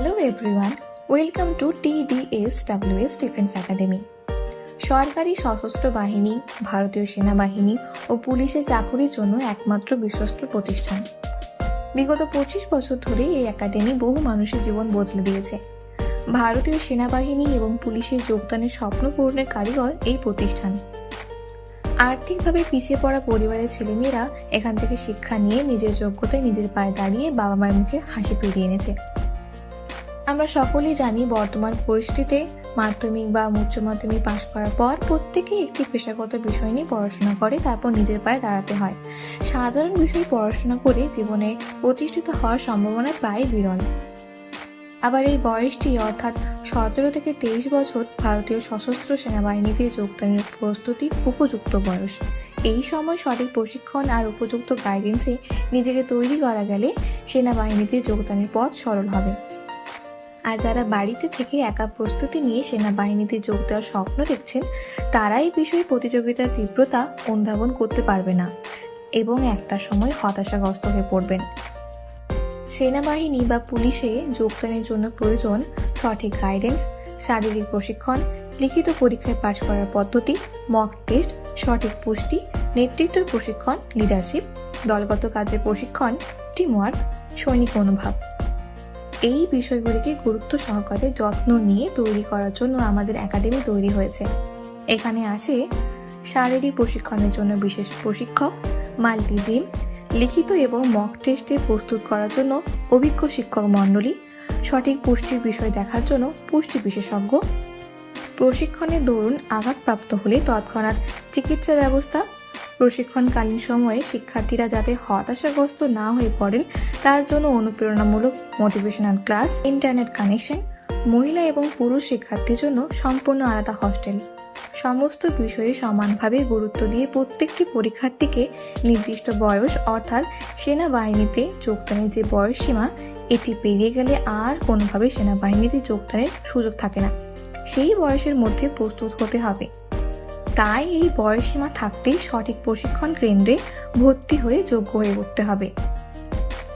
Hello everyone welcome to TDS WS defence academy সরকারি সশস্ত্র বাহিনী, ভারতীয় সেনাবাহিনী ও পুলিশে চাকুরির জন্য একমাত্র বিশ্বস্ত প্রতিষ্ঠান। বিগত পঁচিশ বছর ধরে এই একাডেমি বহু মানুষের জীবন বদলে দিয়েছে। ভারতীয় সেনাবাহিনী এবং পুলিশের যোগদানের স্বপ্ন পূরণের কারিগর এই প্রতিষ্ঠান। আর্থিকভাবে পিছিয়ে পড়া পরিবারের ছেলেমেয়েরা এখান থেকে শিক্ষা নিয়ে নিজের যোগ্যতায় নিজের পায়ে দাঁড়িয়ে বাবা মায়ের মুখে হাসি ফিরিয়ে এনেছে। আমরা সকলেই জানি বর্তমান পরিস্থিতিতে মাধ্যমিক বা উচ্চ মাধ্যমিক পাশ করার পর প্রত্যেকেই একটি পেশাগত বিষয় নিয়ে পড়াশোনা করে, তারপর নিজের পায়ে দাঁড়াতে হয়। সাধারণ বিষয় পড়াশোনা করে জীবনে প্রতিষ্ঠিত হওয়ার সম্ভাবনা প্রায় বিরল। আবার এই বয়সটি অর্থাৎ সতেরো থেকে তেইশ বছর ভারতীয় সশস্ত্র সেনাবাহিনীতে যোগদানের প্রস্তুতি উপযুক্ত বয়স। এই সময় সঠিক প্রশিক্ষণ আর উপযুক্ত গাইডেন্সে নিজেকে তৈরি করা গেলে সেনাবাহিনীতে যোগদানের পথ সরল হবে। আর যারা বাড়িতে থেকে একা প্রস্তুতি নিয়ে সেনাবাহিনীতে যোগ দেওয়ার স্বপ্ন দেখছেন তারা এই বিষয়ে প্রতিযোগিতার তীব্রতা অনুধাবন করতে পারবে না এবং একটা সময় হতাশাগ্রস্ত হয়ে পড়বেন। সেনাবাহিনী বা পুলিশে যোগদানের জন্য প্রয়োজন সঠিক গাইডেন্স শারীরিক প্রশিক্ষণ, লিখিত পরীক্ষায় পাশ করার পদ্ধতি মক টেস্ট সঠিক পুষ্টি নেতৃত্বের প্রশিক্ষণ লিডারশিপ দলগত কাজের প্রশিক্ষণ টিমওয়ার্ক সৈনিক মনোভাব। এই বিষয়গুলিকে গুরুত্ব সহকারে যত্ন নিয়ে তৈরি করার জন্য আমাদের একাডেমি তৈরি হয়েছে। এখানে আছে শারীরিক প্রশিক্ষণের জন্য বিশেষ প্রশিক্ষক, মাল্টিজিম, লিখিত এবং মক টেস্টে প্রস্তুত করার জন্য অভিজ্ঞ শিক্ষক মণ্ডলী, সঠিক পুষ্টির বিষয় দেখার জন্য পুষ্টি বিশেষজ্ঞ। প্রশিক্ষণের দরুন আঘাতপ্রাপ্ত হলে তৎক্ষণাৎ চিকিৎসা ব্যবস্থা প্রশিক্ষণকালীন সময়ে শিক্ষার্থীরা যাতে হতাশাগ্রস্ত না হয়ে পড়েন, তার জন্য অনুপ্রেরণামূলক মোটিভেশনাল ক্লাস ইন্টারনেট কানেকশন মহিলা এবং পুরুষ শিক্ষার্থীর জন্য সম্পূর্ণ আলাদা হস্টেল সমস্ত বিষয়ে সমানভাবে গুরুত্ব দিয়ে প্রত্যেকটি পরীক্ষার্থীকে নির্দিষ্ট বয়স অর্থাৎ সেনাবাহিনীতে যোগদানের যে বয়স সীমা এটি পেরিয়ে গেলে আর কোনোভাবে সেনাবাহিনীতে যোগদানের সুযোগ থাকে না। সেই বয়সের মধ্যে প্রস্তুত হতে হবে। তাই এই বয়সসীমা থাকতেই সঠিক প্রশিক্ষণ কেন্দ্রে ভর্তি হয়ে যোগ্য হয়ে উঠতে হবে।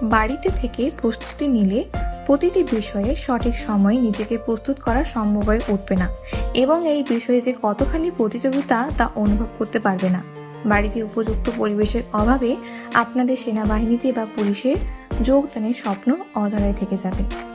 বাড়িতে থেকে প্রস্তুতি নিলে প্রতিটি বিষয়ে সঠিক সময়ে নিজেকে প্রস্তুত করা সম্ভব হয়ে উঠবে না এবং এই বিষয়ে যে কতখানি প্রতিযোগিতা তা অনুভব করতে পারবে না। বাড়িতে উপযুক্ত পরিবেশের অভাবে আপনাদের সেনাবাহিনীতে বা পুলিশের যোগদানের স্বপ্ন অধরায় থেকে যাবে।